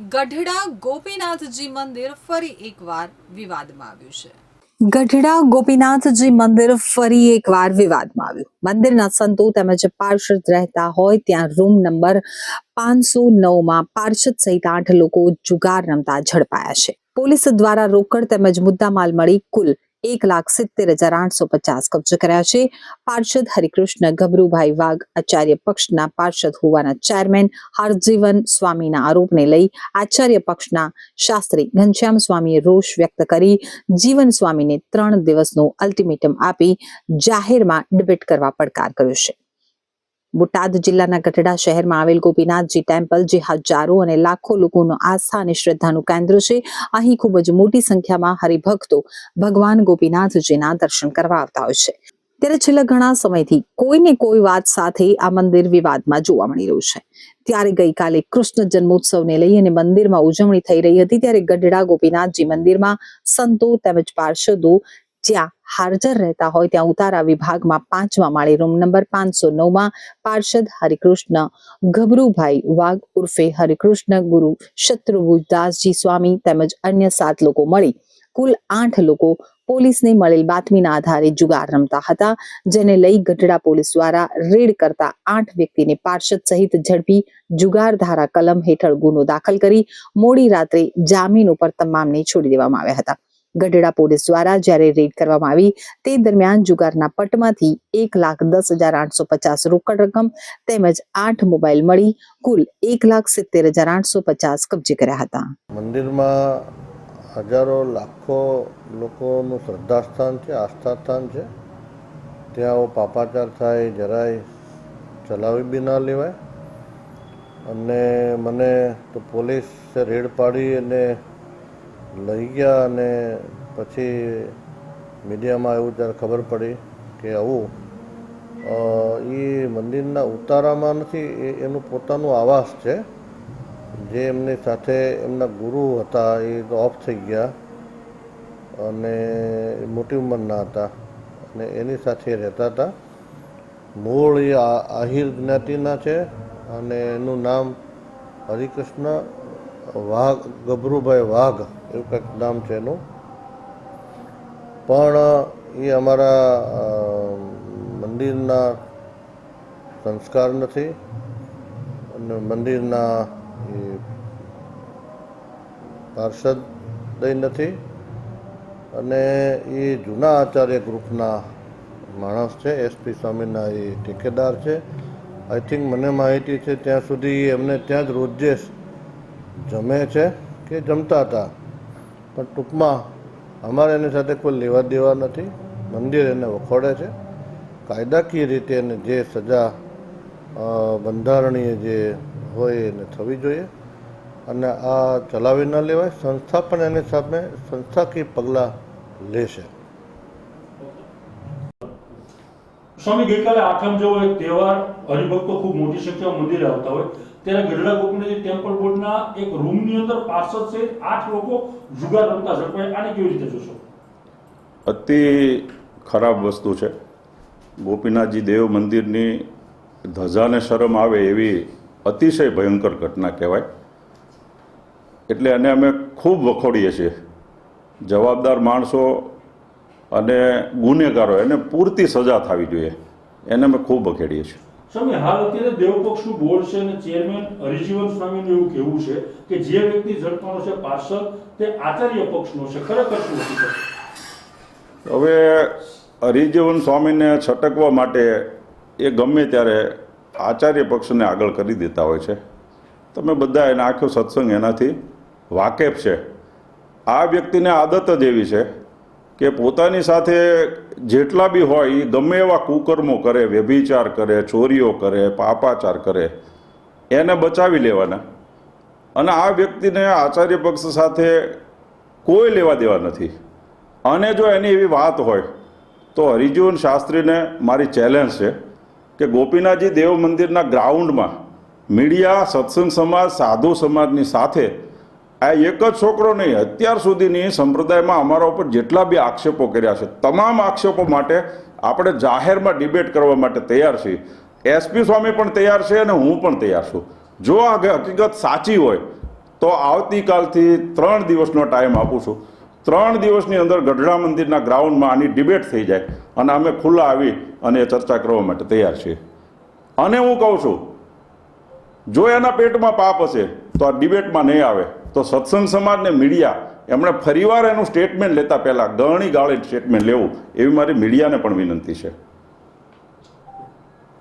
ગઢડા ગોપીનાથજી મંદિર ફરી એકવાર વિવાદમાં આવ્યું છે. ગઢડા ગોપીનાથજી મંદિર ફરી એકવાર વિવાદમાં આવ્યું. મંદિરના સંતો તેમજ પાર્ષદ રહેતા હોય ત્યાં રૂમ નંબર પાંચસો નવમાં પાર્ષદ સહિત આઠ લોકો જુગાર રમતા ઝડપાયા છે. પોલીસ દ્વારા રોકડ તેમજ મુદ્દામાલ મળી કુલ એક લાખ સિત્તેર હજાર આઠસો પચાસ કબજે કર્યા છે. પાર્ષદ હરિકૃષ્ણ ગભરુભાઈ વાઘ આચાર્ય પક્ષના પાર્ષદ હોવાના ચેરમેન હરજીવન સ્વામીના આરોપને લઈ આચાર્ય પક્ષના શાસ્ત્રી ઘનશ્યામ સ્વામીએ રોષ વ્યક્ત કરી જીવન સ્વામીને ત્રણ દિવસનો અલ્ટિમેટમ આપી જાહેરમાં ડિબેટ કરવા પડકાર કર્યો છે. બોટાદ જિલ્લાના ગઢડા શહેરમાં આવેલ ગોપીનાથજી ટેમ્પલ, જે હજારો અને લાખો લોકોનો આસ્થા અને શ્રદ્ધાનું કેન્દ્ર છે. અહીં ખૂબ જ મોટી સંખ્યામાં હરિભક્તો ભગવાન ગોપીનાથજીના દર્શન કરવા આવતા હોય છે. ત્યારે છેલ્લા ઘણા સમયથી કોઈને કોઈ વાત સાથે આ મંદિર વિવાદમાં જોવા મળી રહ્યું છે. ત્યારે ગઈકાલે કૃષ્ણ જન્મોત્સવને લઈ અને મંદિરમાં ઉજવણી થઈ રહી હતી, ત્યારે ગઢડા ગોપીનાથજી મંદિરમાં સંતો તેમજ પાર્ષદો જ્યાં હાજર રહેતા હોય ત્યાં ઉતારા વિભાગમાં પાંચમા માળે રૂમ નંબર પાંચસો નવમાં પાર્ષદ હરિકૃષ્ણ ગભરુભાઈ વાઘ ઉર્ફે હરિકૃષ્ણ, ગુરુ શત્રુભુદાસજી સ્વામી તેમજ અન્ય સાત લોકો મળી. કુલ આઠ લોકો પોલીસને મળેલ બાતમીના આધારે જુગાર રમતા હતા, જેને લઈ ગઢડા પોલીસ દ્વારા રેડ કરતા આઠ વ્યક્તિને પાર્ષદ સહિત ઝડપી જુગાર ધારા કલમ હેઠળ ગુનો દાખલ કરી મોડી રાત્રે જામીન ઉપર તમામને છોડી દેવામાં આવ્યા હતા. ગઢડા પોલીસ દ્વારા જ્યારે રેડ કરવામાં આવી, તે દરમિયાન જુગારના પટમાંથી એક લાખ દસ હજાર આઠસો પચાસ રોકડ રકમ તેમજ આઠ મોબાઈલ મળી, કુલ એક લાખ સિત્તેર હજાર આઠસો પચાસ કબજે કર્યા હતા. મંદિરમાં હજારો લાખો લોકોનું શ્રદ્ધાસ્થાન છે, આસ્થાસ્થાન છે. ત્યાં પાપાચાર થાય, જરાય ચલાવી બી ના લેવાય. અને મને તો પોલીસે રેડ પાડી અને લઈ ગયા અને પછી મીડિયામાં આવ્યું ત્યારે ખબર પડી કે આવું એ મંદિરના ઉતારામાં નથી, એ એનું પોતાનું આવાસ છે. જે એમની સાથે એમના ગુરુ હતા, એ ઓફ થઈ ગયા અને મોટી ઉંમરના હતા અને એની સાથે રહેતા હતા. મૂળ એ આહિર જ્ઞાતિના છે અને એનું નામ હરિકૃષ્ણ વાઘ, ગભરુભાઈ વાઘ એવું કંઈક નામ છે એનું. પણ, એ અમારા મંદિરના સંસ્કાર નથી. અને મંદિરના એ પાર્ષદ નથી. અને એ જૂના આચાર્ય ગ્રુપના માણસ છે એસપી સ્વામીના એ ઠેકેદાર છે. આઈ થિંક મને માહિતી છે, ત્યાં સુધી એમને ત્યાં જ રોજે જમે છે કે જમતા હતા. પણ ટૂંકમાં અમારે એની સાથે કોઈ લેવા દેવા નથી. મંદિર એને વખોડે છે. કાયદાકીય રીતે એને જે સજા બંધારણીય જે હોય એને થવી જોઈએ. અને આ ચલાવી ન લેવાય. સંસ્થા પણ એની સામે સંસ્થાકીય પગલાં લેશે. સ્વામી, ગઈકાલે આઠમ જેવો એક તહેવાર હરિભક્તો ખૂબ મોટી સંખ્યામાં મંદિરે આવતા હોય. ત્યારે ગઢડા ગોપીનાથજી ટેમ્પલ બોર્ડના એક રૂમની અંદર પાર્ષદ સહિત આઠ લોકો જુગાર રમતા ઝડપાય. આને કેવી રીતે જોશો? અતિ ખરાબ વસ્તુ છે. ગોપીનાથજી દેવ મંદિરની ધજાને શરમ આવે એવી અતિશય ભયંકર ઘટના કહેવાય. એટલે એને અમે ખૂબ વખોડીએ છીએ. જવાબદાર માણસો અને ગુનેગારો, એને પૂરતી સજા થવી જોઈએ. એને અમે ખૂબ વખેડીએ છીએ. સ્વામી હાલ અત્યારે દેવપક્ષનું બોર્ડ છે અને ચેરમેન હરિજીવન સ્વામીનું એવું કહેવું છે કે જે વ્યક્તિ ઝડપાનો છે પાર્ષદ, તે આચાર્ય પક્ષનો છે. ખરેખર શું હવે હરિજીવન સ્વામીને છટકવા માટે એ ગમે ત્યારે આચાર્ય પક્ષને આગળ કરી દેતા હોય છે. તમે બધા એના આખો સત્સંગ એનાથી વાકેફ છે. આ વ્યક્તિને આદત જ એવી છે કે પોતાની સાથે જેટલા બી હોય એ ગમે એવા કુકર્મો કરે, વ્યભિચાર કરે, ચોરીઓ કરે, પાપાચાર કરે, એને બચાવી લેવાના. અને આ વ્યક્તિને આચાર્ય પક્ષ સાથે કોઈ લેવા દેવા નથી. અને જો એની એવી વાત હોય, તો હરિજીવન શાસ્ત્રીને મારી ચેલેન્જ છે કે ગોપીનાથજી દેવ મંદિરના ગ્રાઉન્ડમાં મીડિયા, સત્સંગ સમાજ, સાધુ સમાજની સાથે આ એક જ છોકરો નહીં, અત્યાર સુધીની સંપ્રદાયમાં અમારા ઉપર જેટલા બી આક્ષેપો કર્યા છે, તમામ આક્ષેપો માટે આપણે જાહેરમાં ડિબેટ કરવા માટે તૈયાર છીએ. એસપી સ્વામી પણ તૈયાર છે અને હું પણ તૈયાર છું. જો આ હકીકત સાચી હોય, તો આવતીકાલથી ત્રણ દિવસનો ટાઈમ આપું છું. ત્રણ દિવસની અંદર ગઢડા મંદિરના ગ્રાઉન્ડમાં આની ડિબેટ થઈ જાય અને અમે ખુલ્લા આવી અને ચર્ચા કરવા માટે તૈયાર છીએ. અને હું કહું છું, જો એના પેટમાં પાપ હશે, તો આ ડિબેટમાં નહીં આવે. તો સત્સંગ સમાજને મીડિયા, એમણે ફરીવાર એનું સ્ટેટમેન્ટ લેતા પહેલાં ગણી ગાળી સ્ટેટમેન્ટ લેવું, એવી મારી મીડિયાને પણ વિનંતી છે.